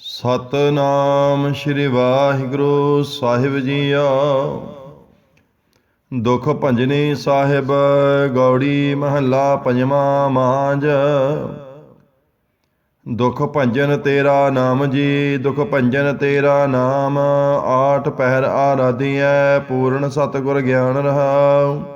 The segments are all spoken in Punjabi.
ਸਤਨਾਮ ਸ੍ਰੀ ਵਾਹਿਗੁਰੂ ਸਾਹਿਬ ਜੀਓ ਦੁਖ ਭੰਜਨੀ ਸਾਹਿਬ, ਗੌੜੀ ਮਹੱਲਾ ਪੰਜਵਾਂ ਮਾਂਜ। ਦੁਖ ਭੰਜਨ ਤੇਰਾ ਨਾਮ ਜੀ, ਦੁਖ ਭੰਜਨ ਤੇਰਾ ਨਾਮ। ਆਠ ਪਹਿਰ ਆਰਾਧੀਐ, ਪੂਰਨ ਸਤਿਗੁਰ ਗਿਆਨ ਰਹਾਉ।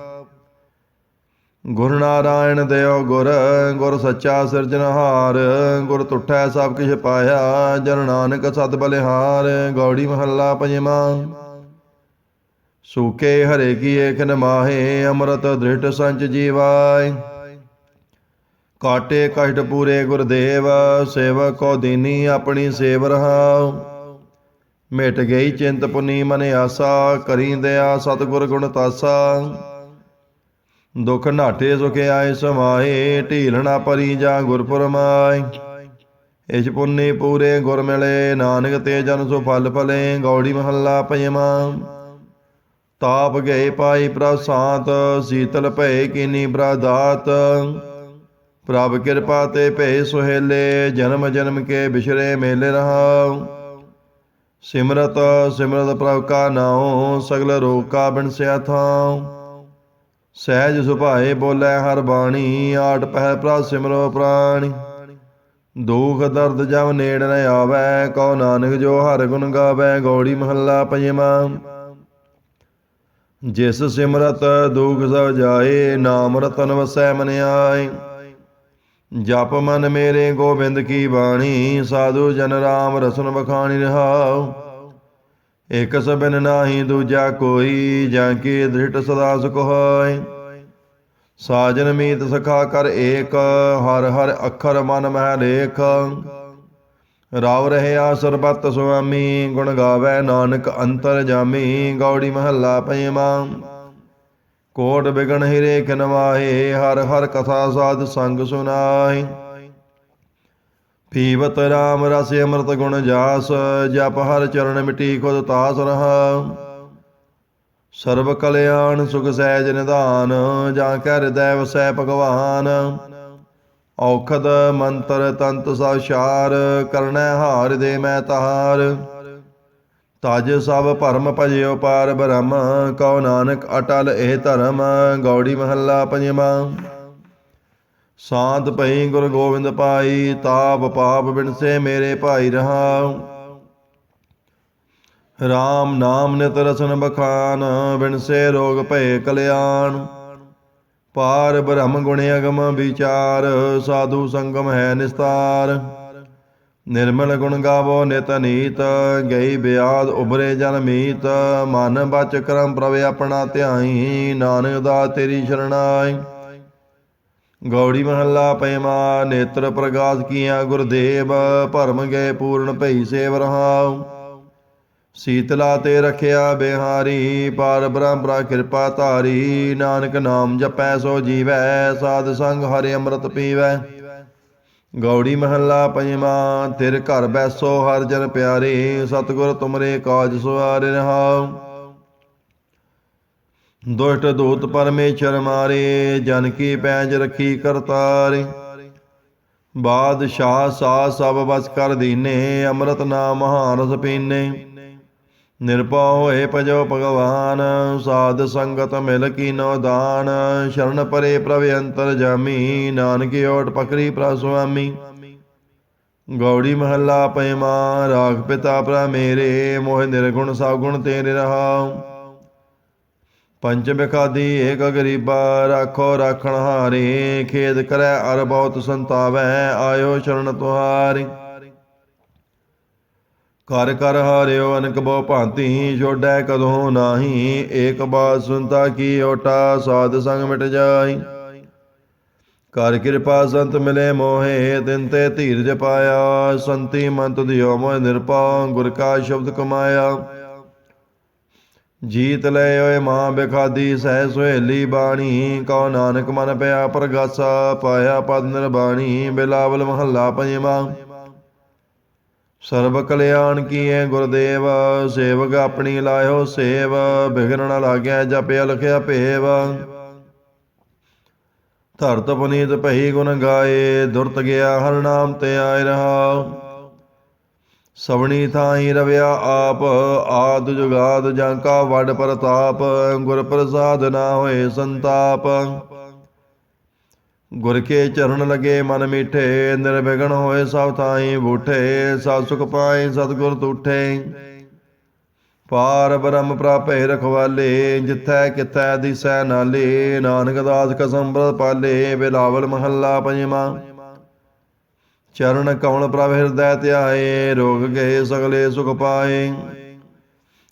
ਗੁਰ ਨਾਰਾਇਣ ਦੇਵ ਗੁਰ ਗੁਰ ਸੱਚਾ ਸਿਰਜਣਹਾਰ ਗੁਰ ਤੁਠੈ ਸਭ ਕਿਛ ਪਾਇਆ, ਜਨ ਨਾਨਕ ਸਤ ਬਲਿਹਾਰ, ਗੌੜੀ ਮਹੱਲਾ ਪੰਜਵਾਂ। ਸੂਕੇ ਹਰੇ ਕੀ ਏਕ ਮਾਹੇ, ਅੰਮ੍ਰਿਤ ਦ੍ਰਿਟ ਸੰਚ ਜੀਵਾਇ ਕਾਟੇ ਕਸ਼ਟ ਪੂਰੇ ਗੁਰਦੇਵ, ਸੇਵਕ ਕੋ ਦੀਨੀ ਆਪਣੀ ਸੇਵ ਰਹਾਉ। ਮਿਟ ਗਈ ਚਿੰਤ ਪੁਨੀ ਮਨ ਆਸਾ, ਕਰੀ ਦਇਆ ਸਤਿਗੁਰ ਗੁਣ ਤਾਸਾ। ਦੁਖ ਨਾਟੇ ਸੁਖ ਆਏ ਸਮਾਏ ਢੀਲਣਾ ਪਰੀ ਜਾ ਗੁਰਪੁਰ ਮਾਈ ਇਛ ਪੁੰਨੀ ਪੂਰੇ ਗੁਰ ਮਿਲੇ, ਨਾਨਕ ਤੇ ਜਨ ਸੋ ਫਲ ਫਲੇ, ਗੌੜੀ ਮਹੱਲਾ ਪੰਜਵਾਂ ਤਾਪ ਗਏ ਪਾਈ ਪ੍ਰਸਾਦ ਸੀਤਲ ਭਏ ਕੀਨੀ ਬਰਾਦਾਤ। ਪ੍ਰਭ ਕਿਰਪਾ ਤੇ ਭਏ ਸੁਹੇਲੇ, ਜਨਮ ਜਨਮ ਕੇ ਬਿਸ਼ਰੇ ਮੇਲੇ ਰਹਾਉ ਸਿਮਰਤ ਸਿਮਰਤ ਪ੍ਰਭ ਕਾ ਨਾਉ, ਸਗਲ ਰੋਗ ਕਾ ਬਿਨਸਿਆ ਥਾਉ। ਸਹਿਜ ਸੁਭਾਏ ਬੋਲੇ ਹਰ ਬਾਣੀ, ਆਟ ਪਹਿ ਪ੍ਰਭ ਸਿਮਰੋ ਪ੍ਰਾਣੀ। ਦੁਖ ਦਰਦ ਜਮ ਨੇੜ ਨ ਆਵੈ, ਕਉ ਨਾਨਕ ਜੋ ਹਰ ਗੁਣ ਗਾਵੇ, ਗੌੜੀ ਮਹੱਲਾ ਪੰਜਵਾਂ। ਜਿਸ ਸਿਮਰਤ ਦੁਖ ਸਭ ਜਾਏ, ਨਾਮ ਰਤਨ ਵਸੈ ਮਨ ਆਏ। ਜਪ ਮਨ ਮੇਰੇ ਗੋਬਿੰਦ ਕੀ ਬਾਣੀ, ਸਾਧੂ ਜਨ ਰਾਮ ਰਸਨ ਬਖਾਣੀ ਰਹਾਉ। ਇਕ ਸਬਨ ਨਾਹੀ ਦੂਜਾ ਕੋਈ, ਜਾਂ ਕੀ ਦ੍ਰਿਟ ਸਦਾ ਸੁਖ ਹੋਇ ਸਾਜਨ ਮੀਤ ਸਖਾ ਕਰ ਏਕ, ਹਰ ਹਰ ਅੱਖਰ ਮਨ ਮਹਿ ਲੇਖ। ਰਾਵ ਰਹਿਆ ਸਰਬਤ ਸੁਆਮੀ, ਗੁਣ ਗਾਵੇ ਨਾਨਕ ਅੰਤਰ ਜਾਮੀ, ਗੌੜੀ ਮਹੱਲਾ ਪੰਜਵਾਂ ਕੋਟ ਬਿਗਨ ਹਿਰੇ ਖਨਵਾਹੇ, ਹਰ ਹਰ ਕਥਾ ਸਾਧ ਸੰਗ ਸੁਨਾਈ ਪੀਵਤ ਰਾਮ ਰਸ ਅੰਮ੍ਰਿਤ ਗੁਣ ਜਾਸ, ਜਪ ਹਰ ਚਰਨ ਮਿਟੀ ਖੁਦ ਤਾਸ ਰਹਾ। ਸਰਬ ਕਲਿਆਣ ਸੁਖ ਸਹਿਜ ਨਿਧਾਨ, ਜਾਂ ਕਰ ਹਿਰਦੈ ਵਸੈ ਭਗਵਾਨ। ਔਖਦ ਮੰਤਰ ਤੰਤ ਸਾਸ਼ਾਰ ਕਰਨੈ ਹਾਰ ਦੇ ਮੈਂ ਤਹਾਰ। ਤਜ ਸਭ ਭਰਮ ਭਜਿਓ ਪਾਰ ਬ੍ਰਹਮ, ਕਉ ਨਾਨਕ ਅਟਲ ਇਹ ਧਰਮ, ਗੌੜੀ ਮਹੱਲਾ ਪੰਜਵਾਂ। ਸਾਂਤ ਭਈ ਗੁਰ ਗੋਬਿੰਦ ਪਾਈ, ਤਾਪ ਪਾਪ ਬਿਨਸੇ ਮੇਰੇ ਭਾਈ ਰਹਾ RAM ਨਾਮ ਨਿਤ ਰਸਨ ਬਖਾਨ ਬਿਨਸੇ ਰੋਗ ਭਏ ਕਲਿਆਣ। ਪਾਰ ਬ੍ਰਹਮ ਗੁਣ ਅਗਮ ਵਿਚਾਰ, ਸਾਧੂ ਸੰਗਮ ਹੈ ਨਿਸਤਾਰ। ਨਿਰਮਲ ਗੁਣ ਗਾਵੋ ਨਿਤ ਨੀਤ, ਗਈ ਬਿਆਦ ਉਬਰੇ ਜਨ ਮੀਤ। ਮਨ ਬਚ ਕਰਮ ਪ੍ਰਵੇ ਆਪਣਾ ਧਿਆਈ, ਨਾਨਕ ਦਾ ਤੇਰੀ ਸ਼ਰਣਾਈ। ਗੌੜੀ ਮਹੱਲਾ ਪੈਮਾ, ਨੇਤਰ ਪ੍ਰਗਾਸ ਕੀਆਂ, ਗੁਰਦੇਵ ਭਰਮ ਗਏ ਪੂਰਨ ਭਈ ਸੇਵ ਰਹਾਉ। ਸੀਤਲਾ ਤੇ ਰਖਿਆ ਬਿਹਾਰੀ, ਪਾਰ ਬ੍ਰਹਮ ਕਿਰਪਾ ਧਾਰੀ, ਨਾਨਕ ਨਾਮ ਜਪੈ ਸੋ ਜੀਵੈ, ਸਾਧ ਸੰਗ ਹਰਿ ਅੰਮ੍ਰਿਤ ਪੀਵੈ। ਗੌੜੀ ਮਹੱਲਾ ਪੰਜਵਾਂ ਤਿਰ ਘਰ ਬੈਸੋ ਹਰ ਜਨ ਪਿਆਰੇ, ਸਤਿਗੁਰ ਤੁਮਰੇ ਕਾਜ ਸਵਾਰੇ ਰਹਾਉ। ਦੁਸ਼ਟ ਦੂਤ ਪਰਮੇਸ਼ਰ ਮਾਰੇ, ਜਨ ਕੀ ਪੈਜ ਰੱਖੀ ਕਰਤਾਰੇ। ਬਾਦਸ਼ਾਹ ਸਾ ਸਭ ਬਸ ਕਰ ਦੀਨੇ, ਅੰਮ੍ਰਿਤ ਨਾਮ ਮਹਾਨ ਪੀਨੇ ਨਿਰਭਉ ਹੋਏ ਭਜੋ ਭਗਵਾਨ, ਸਾਧ ਸੰਗਤ ਮਿਲ ਕੀਨੋ ਦਾਨ। ਸ਼ਰਨ ਪਰੇ ਪ੍ਰਭ ਅੰਤਰ ਜਾਮੀ, ਨਾਨਕ ਓਟ ਪਕਰੀ ਪ੍ਰਭ ਸੁਆਮੀ। ਗੌੜੀ ਮਹੱਲਾ ਪੈਮਾ ਰਾਖ ਪਿਤਾ ਪ੍ਰਭ ਮੇਰੇ, ਮੋਹ ਨਿਰਗੁਣ ਸਗੁਣ ਤੇਰੇ ਰਹਾਉ ਪੰਚ ਬਿਖਾਦੀ ਏਕ ਗਰੀਬਾ ਰਾਖੋ ਰਾਖਣ ਹਾਰੇ, ਖੇਦ ਕਰੈ ਅਰ ਬਹੁਤ ਸੰਤਾਵੈ, ਆਇਓ ਸ਼ਰਨ ਤੁਹਾਰੀ। ਕਰ ਕਰ ਹਾਰਿਓ ਅਨਕ ਬਹੁ ਭਾਂਤੀ ਛੋੜੈ ਕਦੋਂ ਨਾਹੀ, ਏਕ ਬਾਤ ਸੁਨਤਾ ਕੀ ਓਟਾ, ਸਾਧ ਸੰਗ ਮਿਟ ਜਾਈ ਕਰ ਕਿਰਪਾ ਸੰਤ ਮਿਲੇ ਮੋਹੇ ਦਿਨ ਤੇ ਧੀਰਜ ਪਾਇਆ, ਸੰਤੀ ਮੰਤ ਦਿਓ ਮੋਹ ਨਿਰਪਾ ਗੁਰ ਕਾ ਸ਼ਬਦ ਕਮਾਇਆ। ਜੀਤ ਲੈ ਓਏ ਮਾਂ ਬਿਖਾਦੀ, ਸਹਿ ਸੁਹੇਲੀ ਬਾਣੀ, ਕਉ ਨਾਨਕ ਮਨ ਪਿਆ ਪ੍ਰਗਾਸਾ, ਪਾਇਆ ਪਦ ਨਿਰਬਾਣੀ, ਬਿਲਾਵਲ ਮਹੱਲਾ ਪੰਜਵਾਂ। ਸਰਬ ਕਲਿਆਣ ਕੀਏ ਗੁਰਦੇਵ, ਸੇਵਕ ਆਪਣੀ ਲਾਇਓ ਸੇਵ ਬਿਗਨ ਨ ਲਾਗਿਆ ਜਪਿਆ ਲਖਿਆ ਭੇਵ। ਧਰਤ ਪੁਨੀਤ ਭਈ ਗੁਣ ਗਾਏ, ਦੁਰਤ ਗਿਆ ਹਰ ਨਾਮ ਤੇ ਆਇ ਰਹਾ। ਸਵਣੀ ਥਾਈ ਰਵਿਆ ਆਪ, ਆਦ ਜੁਗਾਦ ਜਾਂ ਕਾ ਵੱਡ ਪ੍ਰਤਾਪ, ਗੁਰ ਪ੍ਰਸਾਦ ਨਾ ਹੋਏ ਸੰਤਾਪ। ਗੁਰ ਕੇ ਚਰਨ ਲਗੇ ਮਨ ਮਿਠੇ, ਨਿਰਵਿਘਨ ਹੋਏ ਸਭ ਥਾਈ ਬੂਠੇ, ਸਭ ਸੁਖ ਪਾਏ ਸਤਿਗੁਰ ਤੂਠੇ। ਪਾਰ ਬ੍ਰਹਮ ਪ੍ਰਾਪੇ ਰਖਵਾਲੇ, ਜਿਥੈ ਕਿਥੈ ਦਿਸੈ ਨਾਲੇ, ਨਾਨਕ ਦਾਸ ਕਸਮ ਪਾਲੇ, ਬਿਲਾਵਲ ਮਹੱਲਾ ਪੰਜਵਾਂ। ਚਰਨ ਕਮਲ ਪ੍ਰਭ ਹਿਰਦੈ ਧਿਆਏ, ਰੋਗ ਗਏ ਸਗਲੇ ਸੁਖ ਪਾਏ।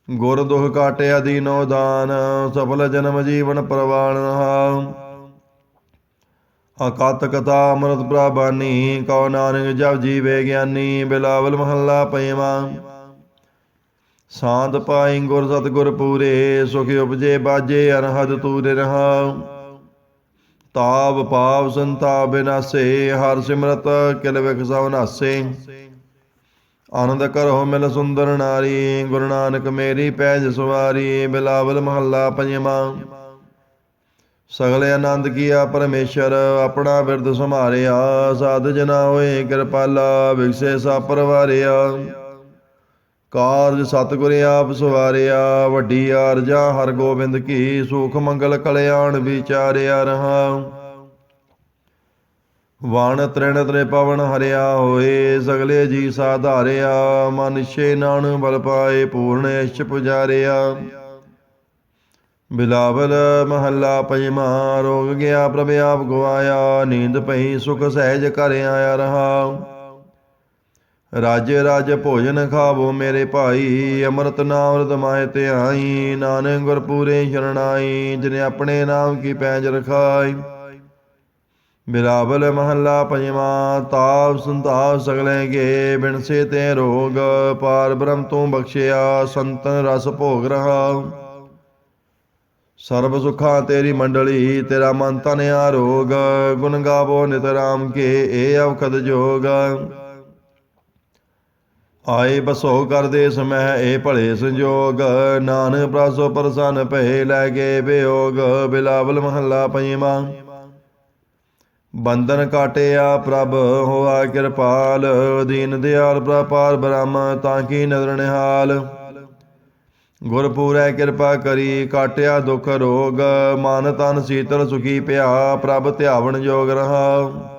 ਗੁਰ ਦੁਖ ਕਾਟਿਆ ਦੀਨੋ ਦਾਨ, ਸਫਲ ਜਨਮ ਜੀਵਨ ਪ੍ਰਵਾਨ। ਰਹਾ ਅਕਤ ਕਥਾ ਅੰਮ੍ਰਿਤ ਪ੍ਰਭਾਨੀ ਕਉ ਨਾਨਕ ਜਪ ਜੀਵੇ ਗਿਆਨੀ, ਬਿਲਾਵਲ ਮਹੱਲਾ ਪੰਜਵਾਂ ਸਾਧ ਪਾਈ ਗੁਰ ਸਤਿਗੁਰ ਪੂਰੇ, ਸੁਖ ਉਪਜੇ ਬਾਜੇ ਅਰਹਦ ਤੂਰੇ ਰਹਾ। ਤਾਪ ਪਾਪ ਸੰਤਾ ਬਿਨਾਸੇ, ਹਰ ਸਿਮਰਤ ਕਿਲ ਵਿਖ ਸਭ ਨਾਸੇ। ਆਨੰਦ ਕਰੋ ਮਿਲ ਸੁੰਦਰ ਨਾਰੀ, ਗੁਰੂ ਨਾਨਕ ਮੇਰੀ ਪੈਜ ਸਵਾਰੀ, ਬਿਲਾਵਲ ਮਹੱਲਾ ਪੰਜਵਾਂ। ਸਗਲੇ ਆਨੰਦ ਕੀਆ ਪਰਮੇਸ਼ਰ, ਆਪਣਾ ਬਿਰਦ ਸੰਭਾਰਿਆ, ਸਾਧ ਜਨਾ ਹੋਏ ਕਿਰਪਾਲਾ ਵਿਗਸੇ ਸਾ ਪਰਵਾਰਿਆ। ਕਾਰਜ ਸਤਿਗੁਰ ਆਪ ਸਵਾਰਿਆ, ਵੱਡੀ ਆਰਜਾ ਹਰ ਗੋਬਿੰਦ ਕੀ, ਸੁਖ ਮੰਗਲ ਕਲਿਆਣ ਵਿਚਾਰਿਆ ਰਹਾ ਵਣ ਤ੍ਰਿਣ ਤ੍ਰੇ ਪਵਨ ਹਰਿਆ ਹੋਏ, ਸਗਲੇ ਜੀ ਸਾਧਾਰਿਆ, ਮਨ ਛੇ ਨਾਨ ਬਲ ਪਾਏ, ਪੂਰਨ ਇਸ਼ ਪੁਜਾਰਿਆ। ਬਿਲਾਵਲ ਮਹੱਲਾ ਪੰਜਵਾਂ ਰੋਗ ਗਿਆ ਪ੍ਰਭ ਆਪ ਗਵਾਇਆ, ਨੀਂਦ ਪਈ ਸੁਖ ਸਹਿਜ ਕਰ ਆਇਆ ਰਹਾ ਰਾਜੇ ਰਾਜ ਭੋਜਨ ਖਾਵੋ ਮੇਰੇ ਭਾਈ, ਅੰਮ੍ਰਿਤ ਨਾਮ ਰਤ ਤੇ ਆਈ, ਨਾਨਕ ਗੁਰ ਪੂਰੇ ਸ਼ਰਣਾਈ, ਜਿਨੇ ਆਪਣੇ ਨਾਮ ਕੀ ਪੈਜ ਰਖਾਈ। ਬਿਲਾਵਲ ਮਹੱਲਾ ਪੰਜਵਾਂ, ਤਾਪ ਸੰਤਾਪ ਸਗਲੇ ਗੇ, ਬਿਨਸੇ ਤੇ ਰੋਗ, ਪਾਰ ਬ੍ਰਹਮ ਤੂੰ ਬਖਸ਼ਿਆ, ਸੰਤਨ ਰਸ ਭੋਗ ਰਹਾ। ਸਰਬ ਸੁਖਾਂ ਤੇਰੀ ਮੰਡਲੀ, ਤੇਰਾ ਮਨ ਤਨ ਆਰੋਗ ਗੁਣ ਗਾਵੋ ਨਿਤ ਰਾਮ ਕੇ ਏ ਅਵਖਦ ਜੋਗ। ਆਏ ਬਸੋ ਕਰਦੇ ਸਮੈ ਏ ਭਲੇ ਸੰਜੋਗ, ਨਾਨਕ ਪ੍ਰਸੋ ਪ੍ਰਸੰਨ ਭਏ ਲੈ ਕੇ ਬਿਯੋਗ ਬਿਲਾਵਲ ਮਹੱਲਾ ਪੰਜਵਾਂ ਬੰਧਨ ਕਾਟਿਆ ਪ੍ਰਭ, ਹੋਆ ਕਿਰਪਾਲ, ਦੀਨ ਦਿਆਲ ਪ੍ਰਪਾਰ ਬ੍ਰਹਮ, ਤਾਂ ਕੀ ਨਦਰ ਨਿਹਾਲ। ਗੁਰ ਕਿਰਪਾ ਕਰੀ, ਕਾਟਿਆ ਦੁਖ ਰੋਗ, ਮਨ ਤਨ ਸੀਤਲ ਸੁਖੀ ਪਿਆ, ਪ੍ਰਭ ਧਿਆਵਣ ਜੋਗ ਰਹਾ।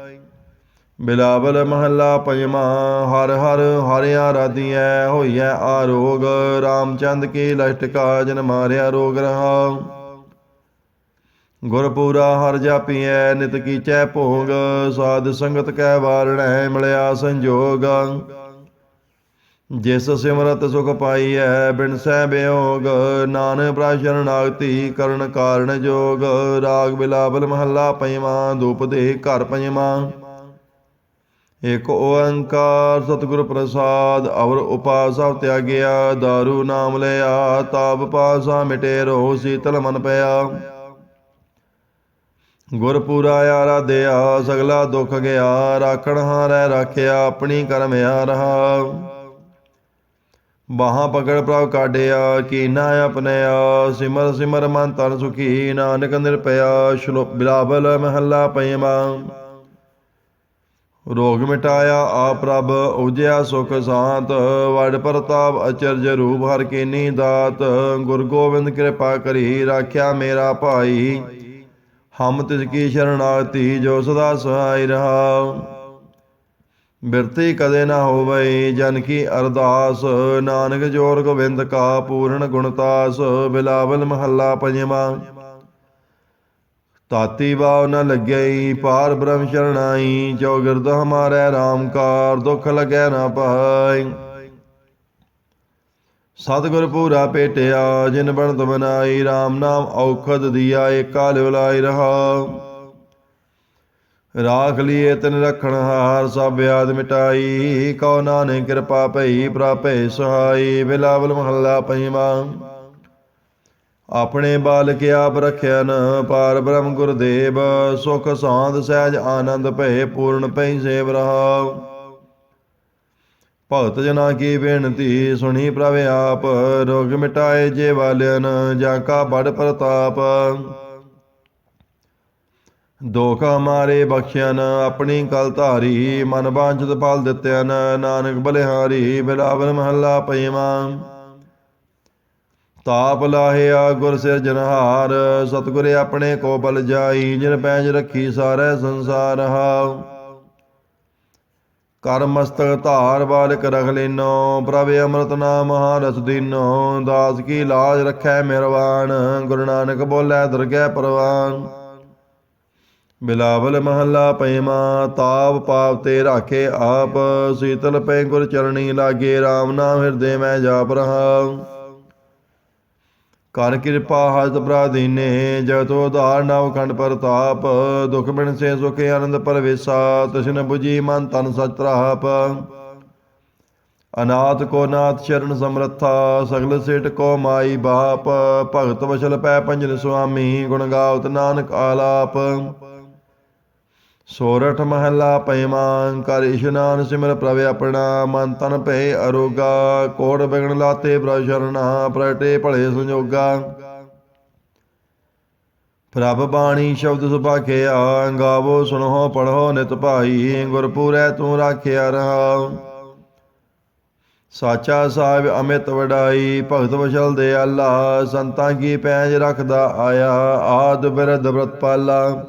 ਬਿਲਾਵਲ ਮਹੱਲਾ ਪੰਜਵਾਂ, ਹਰ ਹਰ ਹਰਿਆ ਆਰਾਧੀਐ ਹੋਈਐ ਆਰੋਗ, ਰਾਮਚੰਦ ਕੀ ਲਸ਼ਟਕਾ ਜਨ ਮਾਰਿਆ ਰੋਗ ਰਹਾ। ਗੁਰਪੂਰਾ ਹਰ ਜਾਪੀਐ, ਨਿਤ ਕੀਚੈ ਭੋਗ, ਸਾਧ ਸੰਗਤ ਕੈ ਵਾਰਣੈ, ਮਿਲਿਆ ਸੰਜੋਗ। ਜਿਸ ਸਿਮਰਤ ਸੁਖ ਪਾਈਐ ਬਿਨ ਸਹਿ ਬਿਯੋਗ ਨਾਨਕ ਪ੍ਰਾਸ਼ਰਨ ਨਾਗਤੀ ਕਰਨ ਕਾਰਨ ਜੋਗ। ਰਾਗ ਬਿਲਾਵਲ ਮਹੱਲਾ ਪੰਜਵਾਂ, ਦੂਪ ਦੇ ਘਰ ਪੰਜਵਾਂ। ਇਕ ਓੰਕਾਰ ਸਤਿਗੁਰ ਪ੍ਰਸਾਦ, ਅਵਰ ਉਪਾਸਾ ਤਿਆਗਿਆ दारू ਨਾਮ ਲਿਆ, ਤਾਪ ਪਾਸਾ ਮਿਟੇ ਰੋ ਸੀਤਲ ਮਨ ਪਿਆ। ਗੁਰ ਪੂਰਾ ਆਰਾਧਿਆ, ਸਗਲਾ ਦੁਖ ਗਿਆ, ਰਾਖਣ ਹਾਰੈ ਰਾਖਿਆ, ਆਪਣੀ ਕਰਮ ਆ ਰਹਾ। ਬਾਹਾਂ ਪਕੜ ਪ੍ਰਭ ਕਾਢਿਆ, ਕੀਨਾ ਆਪਣਿਆ ਸਿਮਰ ਸਿਮਰ ਮਨ ਤਨ ਸੁਖੀ, ਨਾਨਕ ਨਿਰਪਿਆ ਸ਼ਲੋਕ ਬਿਲਾਵਲ ਮਹੱਲਾ ਪੰਜਵਾਂ ਰੋਗ ਮਿਟਾਇਆ ਆ ਪ੍ਰਭ ਉਜਿਆ ਸੁਖ ਸਾਤ, ਵਡ ਪ੍ਰਤਾਪ ਅਚਰਜ ਰੂਪ ਹਰ ਕੀਨੀ ਦਾਤ ਗੁਰ ਗੋਬਿੰਦ ਕਿਰਪਾ ਕਰੀ ਰਾਖਿਆ ਮੇਰਾ ਭਾਈ। ਹਮ ਤਿਸ ਕੀ ਸ਼ਰਣਾਗਤੀ ਜੋ ਸਦਾ ਸਹਾਈ ਰਹਾ। ਬਿਰਤੀ ਕਦੇ ਨਾ ਹੋਵੇ ਜਨ ਕੀ ਅਰਦਾਸ। ਨਾਨਕ ਜੋਰ ਗੋਬਿੰਦ ਕਾ ਪੂਰਨ ਗੁਣਤਾਸ ਬਿਲਾਵਲ ਮਹੱਲਾ ਪੰਜਵਾਂ। ਤਾਤੀ ਬਾਉ ਨ ਲੱਗਈ, ਪਾਰ ਬ੍ਰਹਮ ਸ਼ਰਣਾਈ ਜੋ ਹਮਾਰੇ RAM ਦੁਖ ਲਗੈ ਨਾ ਪਾਈ। ਸਤਿਗੁਰ ਪੂਰਾ ਭੇਟਿਆ ਜਿਨ ਬਣਤ ਬਨਾਈ RAM ਨਾਮ ਔਖਦ ਦੀਆ, ਏਕਾ ਲਿਵਲਾਈ ਰਹਾ। ਰਾਖ ਲੀਏ ਤਨ ਰਖਣ ਹਾਰ, ਸਭ ਆਦ ਮਿਟਾਈ, ਕਉ ਨਾਨਕ ਕਿਰਪਾ ਭਈ, ਪ੍ਰਾਪੈ ਸਹਾਈ, ਬਿਲਾਵਲ ਮਹੱਲਾ ਪੰਜਵਾਂ ਆਪਣੇ ਬਾਲਕ ਆਪ ਰਖਿਆ ਪਾਰ ਬ੍ਰਹਮ ਗੁਰਦੇਵ, ਸੁਖ ਸਾਂਦ ਸਹਿਜ ਆਨੰਦ ਭਏ ਪੂਰਨ ਪਈ ਸੇਵ ਰਹਾ ਭਗਤ ਜਨਾ ਕੀ ਬੇਨਤੀ, ਸੁਣੀ ਪ੍ਰਭ ਆਪ, ਰੋਗ ਮਿਟਾਏ ਜੇ ਵਾਲਿਆਨ ਜਾ ਕਾ ਬੜ ਪ੍ਰਤਾਪ। ਦੋਖ ਮਾਰੇ ਬਖਸ਼ਿਆਨ ਆਪਣੀ ਕਲ ਧਾਰੀ, ਮਨ ਬਾਂਝਤ ਫਲ ਦਿੱਤਿਆਨ ਨਾਨਕ ਬਲਿਹਾਰੀ ਬਿਲਾਵਲ ਮਹੱਲਾ ਪੰਜਵਾਂ ਤਾਪ ਲਾਹਿਆ ਗੁਰ ਸਿਰਜਨਹਾਰ ਸਤਿਗੁਰ ਆਪਣੇ ਕੋ ਬਲ ਜਾਈ, ਜਿਨ ਪੈਜ ਰੱਖੀ ਸਾਰੇ ਸੰਸਾਰ ਹਾ ਕਰ ਮਸਤਕ ਧਾਰ ਬਾਲਕ ਰਖ ਲੈਨੋ, ਪ੍ਰਭ ਅੰਮ੍ਰਿਤ ਨਾਮ ਰਸ ਦੀਨੋ, ਦਾਸ ਕੀ ਲਾਜ ਰੱਖੈ ਮਿਹਰਬਾਨ ਗੁਰੂ ਨਾਨਕ ਬੋਲੇ ਦਰਗਹਿ ਪ੍ਰਵਾਨ। ਬਿਲਾਵਲ ਮਹੱਲਾ ਪੰਜਵਾਂ ਤਾਪ ਪਾਪ ਤੇ ਰਾਖੇ ਆਪ, ਸੀਤਲ ਪੈ ਗੁਰ ਚਰਣੀ ਲਾਗੇ RAM ਨਾਮ ਹਿਰਦੇ ਮੈਂ ਜਾਪ ਰਹਾ ਕਰ ਕਿਰਪਾ ਹਸਤ ਪ੍ਰਾਦੀਨੇ ਜਤੋ ਉਧਾਰ ਨਵ ਖੰਡ ਪ੍ਰਤਾਪ, ਦੁਖ ਬਿਨ ਸੇ ਸੁਖ ਆਨੰਦ ਪਰਵੇਸਾ ਤਸ਼ਨ 부ਜੀ ਮਨ ਤਨ ਸਚ ਰਾਪ ਅਨਾਥ ਕੋ ਨਾਥ ਚਰਨ ਸਮਰੱਥਾ, ਸਗਲ ਸੇਟ ਕੋ ਮਾਈ ਬਾਪ, ਭਗਤ ਵਸ਼ਲ ਪੈ ਪੰਜਨ ਸੁਆਮੀ, ਗੁਣ ਗਾਵਤ ਨਾਨਕ ਆਲਾਪ। ਸੋਰਠ ਮਹੱਲਾ ਪੈਮਾਨ ਕਰ ਇਸ਼ਨਾਨ ਸਿਮਰ ਪ੍ਰਭ ਆਪਣਾ ਮਨ ਤਨ ਭੈ ਅਰੋਗਾ ਕੋੜ ਬਿਗਣ ਲਾਤੇ ਪ੍ਰਭ ਸ਼ਰਣਾ ਪ੍ਰਟੇ ਭਲੇ ਸੰਜੋਗਾ। ਪ੍ਰਭ ਬਾਣੀ ਸ਼ਬਦ ਸੁਭਾਖਿਆ ਗਾਵੋ ਸੁਣੋ ਪੜੋ ਨਿਤ ਭਾਈ, ਗੁਰਪੂਰੈ ਤੂੰ ਰਾਖਿਆ ਰਹਾ। ਸਾਚਾ ਸਾਹਿਬ ਅਮਿਤ ਵਡਾਈ, ਭਗਤ ਵਸ਼ਲ ਦੇ ਆਲਾ, ਸੰਤਾਂ ਕੀ ਪੈਜ ਰੱਖਦਾ ਆਇਆ, ਆਦ ਬਿਰਧ ਬ੍ਰਤ ਪਾਲਾ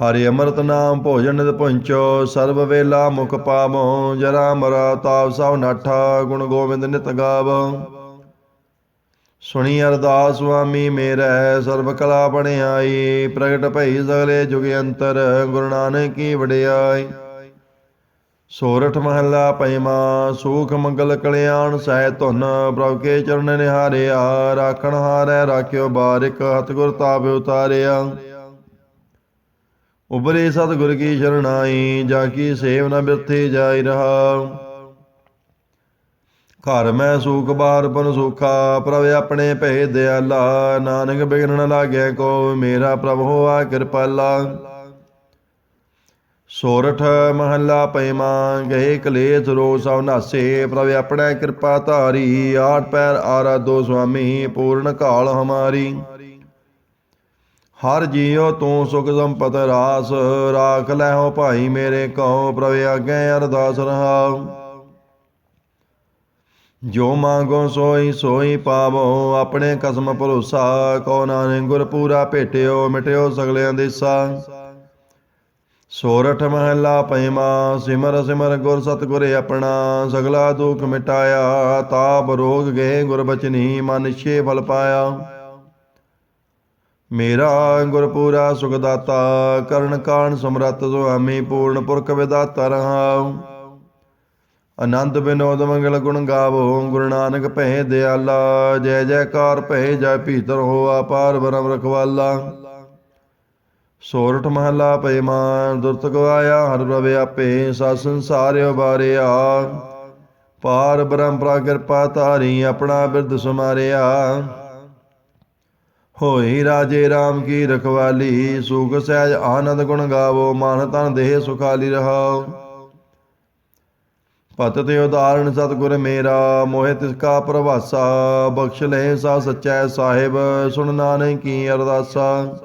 ਹਰਿ ਅੰਮ੍ਰਿਤ ਨਾਮ ਭੋਜਨ ਨਿਤ ਪੁੰਚੋ ਸਰਬ ਵੇਲਾ ਮੁਖ ਪਾਵੋ ਜਰਾ ਮਰਾ ਤਾਪ ਸਭ ਨਾਠਾ, ਗੁਣ ਗੋਬਿੰਦ ਨਿਤ ਗਾਵ। ਸੁਣੀ ਅਰਦਾਸ ਸੁਆਮੀ ਮੇਰਾ, ਸਰਬ ਕਲਾ ਬਣਾਈ ਪ੍ਰਗਟ ਭਈ ਸਗਲੇ ਜੁਗ ਅੰਤਰ, ਗੁਰੂ ਨਾਨਕ ਕੀ ਵਡਿਆਈ। ਸੋਰਠ ਮਹੱਲਾ ਪੰਜਵਾਂ ਸੂਖ ਮੰਗਲ ਕਲਿਆਣ ਸਹਿ ਧੁਨ, ਪ੍ਰਭ ਕੇ ਚਰਨ ਨਿਹਾਰਿਆ, ਰਾਖਣ ਹਾਰੈ, ਰਾਖਿਓ ਬਾਰਿਕ ਹਤ ਗੁਰ ਤਾਪ ਉਤਾਰਿਆ। ਉਬਰੇ ਸਤਿਗੁਰ ਕੀ ਸ਼ਰਣਾਈ ਜਾ ਕੀ ਸੇਵ ਨ ਬਿਰਥੇ ਜਾਇ ਰਹਾ। ਘਰ ਮੈਂ ਸੂਖ ਬਾਰ ਪਨ ਸੁਖਾ, ਪ੍ਰਭ ਆਪਣੇ ਭੇ ਦਿਆਲਾ। ਨਾਨਕ ਬਿਗਨ ਨ ਲਾਗੇ ਕੋ, ਮੇਰਾ ਪ੍ਰਭ ਹੋਆ ਕਿਰਪਾਲਾ। ਸੋਰਠ ਮਹੱਲਾ ਪੰਜਵਾਂ ਗਏ ਕਲੇਸ਼ ਰੋ ਸਭ ਨਾਸੇ ਪ੍ਰਭ ਆਪਣੇ ਕਿਰਪਾ ਧਾਰੀ। ਆਠ ਪੈਰ ਆਰਾ ਦੋ ਸੁਆਮੀ, ਪੂਰਨ ਕਾਲ ਹਮਾਰੀ। ਹਰ ਜੀਉ ਤੂੰ ਸੁਖ ਸੰਪਤ ਰਾਸ, ਰਾਖ ਲੈ ਭਾਈ ਮੇਰੇ ਕਉ ਪ੍ਰਭ ਆਗੇ ਅਰਦਾਸ ਰਹਾਉ। ਜੋ ਮੰਗੋ ਸੋਈ ਸੋਈ ਪਾਵੋ, ਆਪਣੇ ਕਸਮ ਭਰੋਸਾ ਕੋ ਨਾਨਕ ਗੁਰ ਪੂਰਾ ਭੇਟਿਓ, ਮਿਟਿਓ ਸਗਲਿਆਂ ਦੇਸਾ ਸੋਰਠ ਮਹੱਲਾ ਪੰਜਵਾਂ ਸਿਮਰ ਸਿਮਰ ਗੁਰ ਸਤਿਗੁਰ ਆਪਣਾ, ਸਗਲਾ ਦੁਖ ਮਿਟਾਇਆ, ਤਾਪ ਰੋਗ ਗਏ ਗੁਰ ਬਚਨੀ, ਮਨ ਛੇ ਫਲ ਪਾਇਆ। ਮੇਰਾ ਗੁਰਪੂਰਾ ਸੁਖਦਾਤਾ, ਕਰਨ ਕਾਣ ਸਮਰੱਥ ਸੁਆਮੀ, ਪੂਰਨ ਪੁਰਖ ਵਿਦਾਤਾ ਰਹਾਉ। ਆਨੰਦ ਬਿਨੋਦ ਮੰਗਲ ਗੁਣ ਗਾਵੋ, ਗੁਰੂ ਨਾਨਕ ਭੈ ਦਿਆਲਾ, ਜੈ ਜੈਕਾਰ ਭੈ ਜੈ ਭੀਤਰ ਹੋ ਪਾਰ ਬ੍ਰਹਮ ਰਖਵਾਲਾ। ਸੋਰਠ ਮਹੱਲਾ ਪੰਜਵਾਂ ਦੁਰਤ ਗਵਾਇਆ, ਹਰ ਪ੍ਰਭ ਆਪੇ ਸਾ ਸੰਸਾਰਿਓ ਬਾਰਿਆ। ਪਾਰ ਬ੍ਰਹਮ ਪ੍ਰਾ ਕਿਰਪਾ ਧਾਰੀ ਆਪਣਾ ਬਿਰਦ ਸੁਮਾਰਿਆ। ਹੋਈ ਰਾਜੇ RAM ਕੀ ਰਖਵਾਲੀ, ਸੁਖ ਸਹਿਜ ਆਨੰਦ ਗੁਣ ਗਾਵੋ, ਮਨ ਤਨ ਦੇਹ ਸੁਖਾਲੀ ਰਹਾਓ। ਪਤ ਤੇ ਉਦਾਹਰਣ ਸਤਿਗੁਰ ਮੇਰਾ, ਮੋਹਿ ਤਿਸ ਕਾ ਪ੍ਰਵਾਸਾ, ਬਖਸ਼ ਲੈ ਸਾ ਸਚੈ ਸਾਹਿਬ, ਸੁਣ ਨਾਨਕ ਕੀ ਅਰਦਾਸਾ।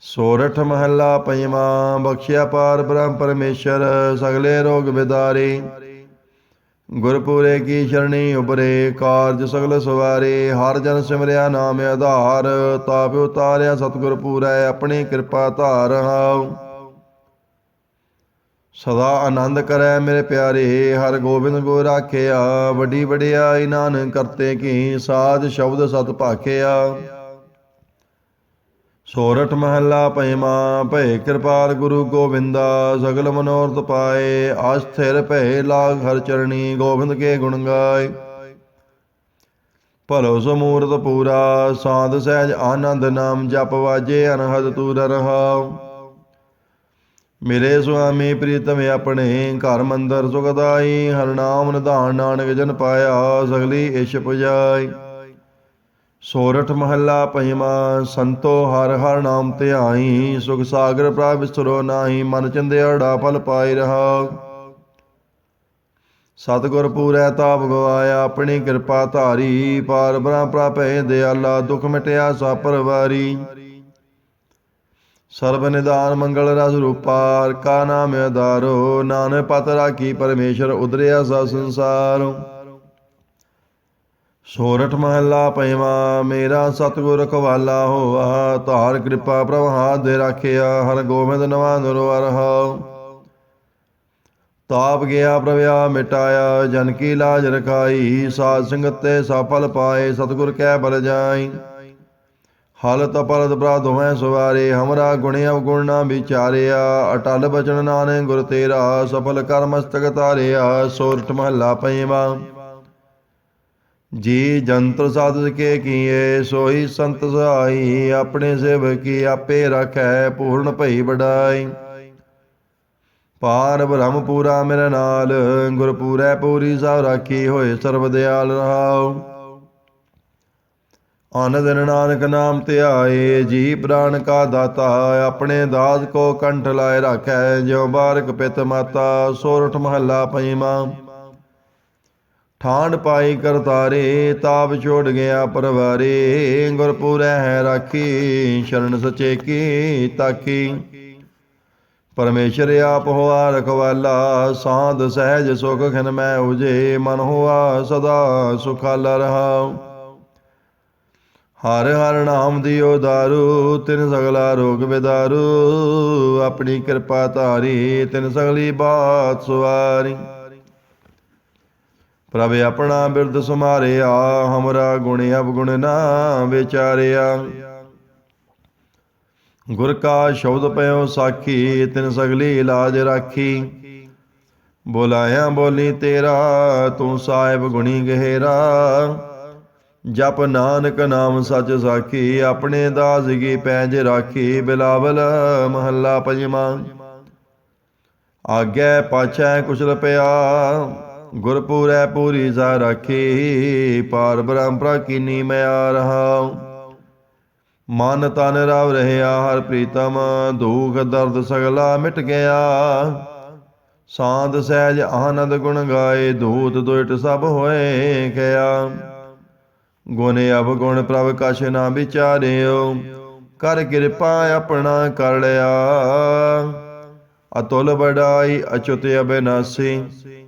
ਸੋਰਠ ਮਹੱਲਾ ਪੰਜਵਾਂ, ਬਖਸ਼ਿਆ ਪਾਰ ਬ੍ਰਹਮ ਪਰਮੇਸ਼ਰ, ਸਗਲੇ ਰੋਗ ਵਿਦਾਰੇ ਗੁਰਪੂਰੇ ਕੀ ਸ਼ਰਣੀ ਉਪਰੇ ਕਾਰਜ ਸਗਲ ਸਵਾਰੇ, ਹਰ ਜਨ ਸਿਮਰਿਆ ਨਾਮ ਆਧਾਰ, ਤਾਪ ਉਤਾਰਿਆ ਸਤਿਗੁਰ ਪੂਰੈ, ਆਪਣੀ ਕਿਰਪਾ ਧਾਰ ਹਾਉ। ਸਦਾ ਆਨੰਦ ਕਰੈ ਮੇਰੇ ਪਿਆਰੇ, ਹਰ ਗੋਬਿੰਦ ਗੋ ਰਾਖਿਆ, ਵੱਡੀ ਵਡਿਆਈ ਨਾਨਕ ਕਰਤੇ ਕੀ, ਸਾਧ ਸ਼ਬਦ ਸਤ ਭਾਖਿਆ। ਸੋਰਠ ਮਹੱਲਾ ਪੰਜਵਾ ਭੈ ਕਿਰਪਾਲ ਗੁਰੂ ਗੋਬਿੰਦਾ, ਸਗਲ ਮਨੋਰਥ ਪਾਏ ਆਸਥਿਰ ਭੈ ਲਾਗ ਹਰ ਚਰਣੀ, ਗੋਬਿੰਦ ਕੇ ਗੁਣ ਗਾਏ। ਭਲੋ ਸਮੂਰਤ ਪੂਰਾ, ਸਾਧ ਸਹਿਜ ਆਨੰਦ ਨਾਮ ਜਪ ਵਾਜੇ, ਅਨਹਦ ਤੂਰ ਰਹਾਉ। ਮੇਰੇ ਸੁਆਮੀ ਪ੍ਰੀਤਮ ਆਪਣੇ, ਘਰ ਮੰਦਰ ਸੁਖਦਾਈ ਹਰ ਨਾਮ ਨਿਧਾਨ ਨਾਨਕ ਜਨ ਪਾਇਆ, ਸਗਲੀ ਇਸ਼ ਪੁਜਾਈ ਸੋਰਠ ਮਹੱਲਾ ਪੰਜਵਾ ਸੰਤੋ ਹਰ ਹਰ ਨਾਮ ਧਿਆਈ ਸੁਖ ਸਾਗਰ ਪ੍ਰਭ ਵਿਸਰੋ ਨਾਹੀ, ਮਨ ਚੰਦਿਆੜਾ ਫਲ ਪਾਈ ਰਹਾ ਸਤਿਗੁਰ ਪੂਰੈ ਤਾਪ ਗਵਾਇਆ ਆਪਣੀ ਕਿਰਪਾ ਧਾਰੀ, ਪਾਰ ਬ੍ਰਹਮ ਪ੍ਰਾਪੈ ਦਿਆਲਾ, ਦੁਖ ਮਿਟਿਆ ਸਾ ਪਰਵਾਰੀ। ਸਰਬ ਨਿਦਾਨ ਮੰਗਲ ਰਸ ਰੂਪਾਰ ਕਾ ਨਾਮ ਆਧਾਰੋ ਨਾਨਕ ਪਤ ਰਾਖੀ ਪਰਮੇਸ਼ਰ ਉਦਰਿਆ ਸਾ ਸੰਸਾਰ। ਸੋਰਠ ਮਹੱਲਾ ਪੰਜਵਾ ਮੇਰਾ ਸਤਿਗੁਰ ਕਵਾਲਾ ਹੋਆ, ਧਾਰ ਕਿਰਪਾ ਪ੍ਰਭ ਹਾਥ ਦੇ ਰਾਖਿਆ ਹਰ ਗੋਬਿੰਦ ਨਵਾ ਨਰਵਰ ਹਉ। ਤਾਪ ਗਿਆ ਪ੍ਰਵਿਆ, ਮਿਟਾਇਆ, ਜਨ ਕੀ ਲਾਜ ਰਖਾਈ, ਸਾਧ ਸੰਗਤ ਤੇ ਸਫਲ ਪਾਏ, ਸਤਿਗੁਰ ਕੈ ਬਲ ਜਾਈ। ਹਾਲਤ ਪਰਦ ਪ੍ਰਾ ਦੋਵੇਂ ਸਵਾਰੇ, ਹਮਰਾ ਗੁਣ ਅਵਗੁਣ ਨਾ ਵਿਚਾਰਿਆ, ਅਟਲ ਬਚਨ ਨਾਨਕ ਗੁਰ ਤੇਰਾ, ਸਫਲ ਕਰ ਮਸਤਕ ਤਾਰਿਆ ਸੋਰਠ ਮਹੱਲਾ ਪੰਜਵਾ ਜੀ ਜੰਤਰ ਸਾਧਿ ਕੇ ਕੀਏ, ਸੋਈ ਸੰਤ ਸਹਾਈ, ਆਪਣੇ ਸੇਵਕ ਕੀ ਆਪੇ ਰਖੈ, ਪੂਰਨ ਭਈ ਵਡਾਈ। ਪਾਰ ਬ੍ਰਹਮ ਪੂਰਾ ਮੇਰੇ ਨਾਲ, ਗੁਰਪੂਰੈ ਪੂਰੀ ਸਭ ਰਾਖੀ ਹੋਏ, ਸਰਬ ਦਿਆਲ ਰਹਾਉ। ਆਨੰਦ ਨਾਨਕ ਨਾਮ ਧਿਆਏ, ਜੀ ਪ੍ਰਾਨ ਕਾ ਦਾਤਾ, ਆਪਣੇ ਦਾਸ ਕੋ ਕੰਠ ਲਾਏ ਰਾਖੈ, ਜਿਉ ਬਾਰਕ ਪਿਤ ਮਾਤਾ, ਸੋਰਠ ਮਹੱਲਾ ਪੰਜਵਾ ਠਾਂਡ ਪਾਈ ਕਰਤਾਰੇ, ਤਾਪ ਛੋੜ ਗਿਆ ਪਰਵਾਰੇ, ਗੁਰਪੂਰੈ ਹੈ ਰਾਖੀ, ਸ਼ਰਨ ਸਚੇ ਕੀ ਤਾਕੀ। ਪਰਮੇਸ਼ਰ ਆਪ ਹੋਆ ਰਖਵਾਲਾ, ਸਾਧ ਸਹਿਜ ਸੁਖ ਖਿਨ ਮੈਂ ਉਜੇ, ਮਨ ਹੋਆ ਸਦਾ ਸੁਖਾਲਾ ਰਹਾਉ। ਹਰ ਹਰ ਨਾਮ ਦਿਓ ਦਾਰੂ, ਤਿਨ ਸਗਲਾ ਰੋਗ ਵਿਦਾਰੂ ਆਪਣੀ ਕਿਰਪਾ ਧਾਰੀ, ਤਿਨ ਸਗਲੀ ਬਾਤ ਸੁਵਾਰੀ ਪ੍ਰਭ ਆਪਣਾ ਬਿਰਦ ਸੁਮਾਰਿਆ ਹਮਰਾ ਗੁਣ ਅਵਗੁਣ ਨਾ ਵਿਚਾਰਿਆ। ਗੁਰ ਕਾ ਸ਼ਬਦ ਪਇਓ ਸਾਖੀ, ਤਿਨ ਸਗਲੀ ਲਾਜ ਰਾਖੀ। ਬੋਲਾਇਆ ਬੋਲੀ ਤੇਰਾ, ਤੂੰ ਸਾਹਿਬ ਗੁਣੀ ਗਹਿਰਾ। ਜਪ ਨਾਨਕ ਨਾਮ ਸੱਚ ਸਾਖੀ, ਆਪਣੇ ਦਾਸ ਕੀ ਪੈਜ ਰਾਖੀ, ਬਿਲਾਵਲ ਮਹੱਲਾ ਪੰਜਵਾਂ। ਆਗੇ ਪਾਛੈ ਕੁਸ਼ਲ ਪਿਆ ਗੁਰਪੂਰੈ ਪੂਰੀ ਸਾ ਰਾਖੀ, ਪਾਰ ਬ੍ਰਹਮ ਪ੍ਰਕੀਨੀ ਮਿਆ ਰਹਾਉ ਮਨ ਤਨ ਰਵ ਰਹਿਆ ਹਰ ਪ੍ਰੀਤਮ, ਦੁਖ ਦਰਦ ਸਗਲਾ ਮਿਟ ਗਿਆ। ਸਾਧ ਸਹਿਜ ਆਨੰਦ ਗੁਣ ਗਾਏ ਧੂਤ ਦੁਇਟ ਸਭ ਹੋਏ ਕਿਆ ਗੁਣ ਅਬ ਗੁਣ ਪ੍ਰਭ ਕਛ ਨਾ ਵਿਚਾਰਿਓ, ਕਰ ਕਿਰਪਾ ਆਪਣਾ ਕਰ ਲਿਆ। ਅਤੁਲ ਬੜਾਈ ਅਚੁਤ ਅਬਿਨਾਸੀ